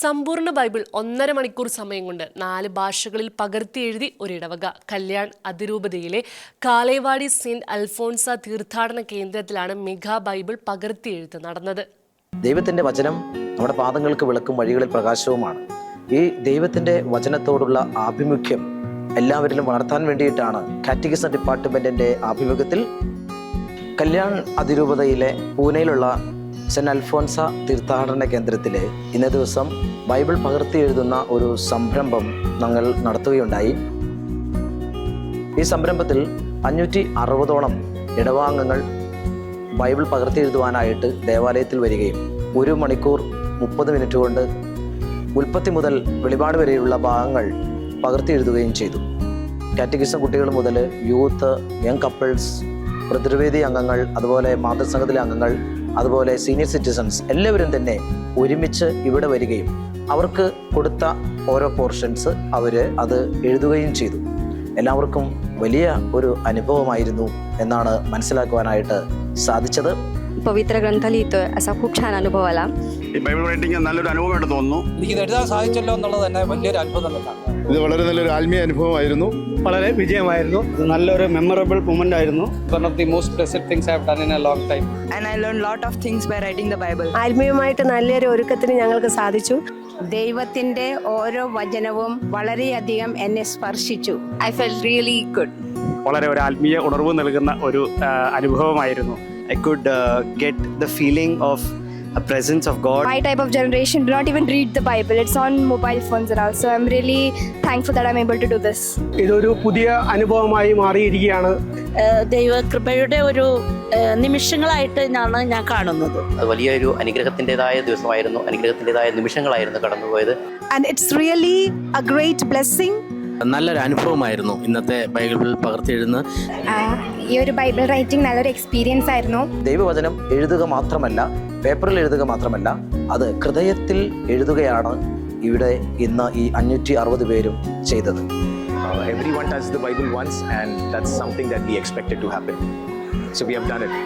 സമ്പൂർണ ബൈബിൾ ഒന്നര മണിക്കൂർ സമയം കൊണ്ട് നാല് ഭാഷകളിൽ പകർത്തി എഴുതി ഒരിടവക. കല്യാൺ അതിരൂപതയിലെ കാലേവാടി സെന്റ് അൽഫോൺസ തീർത്ഥാടന കേന്ദ്രത്തിലാണ് മെഗാ ബൈബിൾ പകർത്തി എഴുത്ത് നടന്നത്. ദൈവത്തിന്റെ വചനം നമ്മുടെ പാദങ്ങൾക്ക് വിളക്കും വഴികളിൽ പ്രകാശവുമാണ്. ഈ ദൈവത്തിന്റെ വചനത്തോടുള്ള ആഭിമുഖ്യം എല്ലാവരിലും വളർത്താൻ വേണ്ടിയിട്ടാണ് കാറ്റഗിസം ഡിപ്പാർട്ട്മെന്റിന്റെ ആഭിമുഖ്യത്തിൽ കല്യാൺ അതിരൂപതയിലെ പൂനെയിലുള്ള സെന്റ് അൽഫോൻസ തീർത്ഥാടന കേന്ദ്രത്തിലെ ഇന്നേ ദിവസം ബൈബിൾ പകർത്തി എഴുതുന്ന ഒരു സംരംഭം ഞങ്ങൾ നടത്തുകയുണ്ടായി. ഈ സംരംഭത്തിൽ അഞ്ഞൂറ്റി അറുപതോളം ഇടവാംഗങ്ങൾ ബൈബിൾ പകർത്തി എഴുതുവാനായിട്ട് ദേവാലയത്തിൽ വരികയും ഒരു മണിക്കൂർ മുപ്പത് മിനിറ്റ് കൊണ്ട് ഉൽപ്പത്തി മുതൽ വെളിപാട് വരെയുള്ള ഭാഗങ്ങൾ പകർത്തി എഴുതുകയും ചെയ്തു. കാറ്റഗിസം കുട്ടികൾ മുതൽ യൂത്ത് യങ് കപ്പിൾസ് പ്രതിർവേദി അംഗങ്ങൾ അതുപോലെ മാതൃസംഘത്തിലെ അംഗങ്ങൾ അതുപോലെ സീനിയർ സിറ്റിസൺസ് എല്ലാവരും തന്നെ ഒരുമിച്ച് ഇവിടെ വരികയും അവർക്ക് കൊടുത്ത ഓരോ പോർഷൻസ് അവർ അത് എഴുതുകയും ചെയ്തു എല്ലാവർക്കും വലിയ ഒരു അനുഭവമായിരുന്നു എന്നാണ് മനസ്സിലാക്കുവാനായിട്ട് സാധിച്ചത് पवित्र ग्रंथ लिहितोय असा खूप छान अनुभव आला ഈ ബൈബിൾ റൈറ്റിംഗ് നല്ലൊരു അനുഭവമായിട്ട് തോന്നുന്നു എനിക്കിത് എഴുതാൻ സാധിച്ചല്ലോ എന്നുള്ളത് തന്നെ വലിയൊരു അത്ഭുതം തന്നെയാണ് ഇത് വളരെ നല്ലൊരു ആത്മീയ അനുഭവമായിരുന്നു. വളരെ വിജയമായിരുന്നു. ഇത് നല്ലൊരു മെമ്മറബിൾ മൂമെന്റ് ആയിരുന്നു. One of the most things I have done in a long time and I learn lot of things by writing the Bible ആത്മീയമായിട്ട് നല്ലൊരു ഒരുക്കത്തിന് ഞങ്ങൾക്ക് സാധിച്ചു. ദൈവത്തിന്റെ ഓരോ വചനവും വളരെയധികം എന്നെ സ്പർശിച്ചു. ഐ ഫെൽ റിയലി ഗുഡ് വളരെ ഒരു ആത്മീയ ഉണർവ് നൽകുന്ന ഒരു അനുഭവമായിരുന്നു. I could get the feeling of of a presence of God. My type of generation do not even read the Bible. It's on mobile phones and all. So I'm really thankful that I'm able to do this. ഇതൊരു പുതിയ അനുഭവമായി മാറിയിരിക്കുകയാണ് ദൈവകൃപയുടെ ഒരു നിമിഷങ്ങളായിട്ട് ഞാൻ ഞാൻ കാണുന്നത് അത് വലിയൊരു അനുഗ്രഹത്തിന്റെതായ ദിവസമായിരുന്നു അനുഗ്രഹത്തിന്റെതായ നിമിഷങ്ങളായിരുന്നു കടന്നുപോയത് and it's really a great blessing നല്ലൊരു അനുഭവമായിരുന്നു ഇന്നത്തെ ബൈബിൾ പകർത്തി എഴുതുന്ന ഈ ഒരു ബൈബിൾ റൈറ്റിംഗ് നല്ലൊരു എക്സ്പീരിയൻസ് ആയിരുന്നു. ദൈവവചനം എഴുതുക മാത്രമല്ല പേപ്പറിൽ എഴുതുക മാത്രമല്ല അത് ഹൃദയത്തിൽ എഴുതുകയാണ് ഇവിടെ ഇന്ന് ഈ അഞ്ഞൂറ്റി അറുപത് പേരും ചെയ്തത്. Everyone touch the Bible once and that's something that we expected to happen so we have done it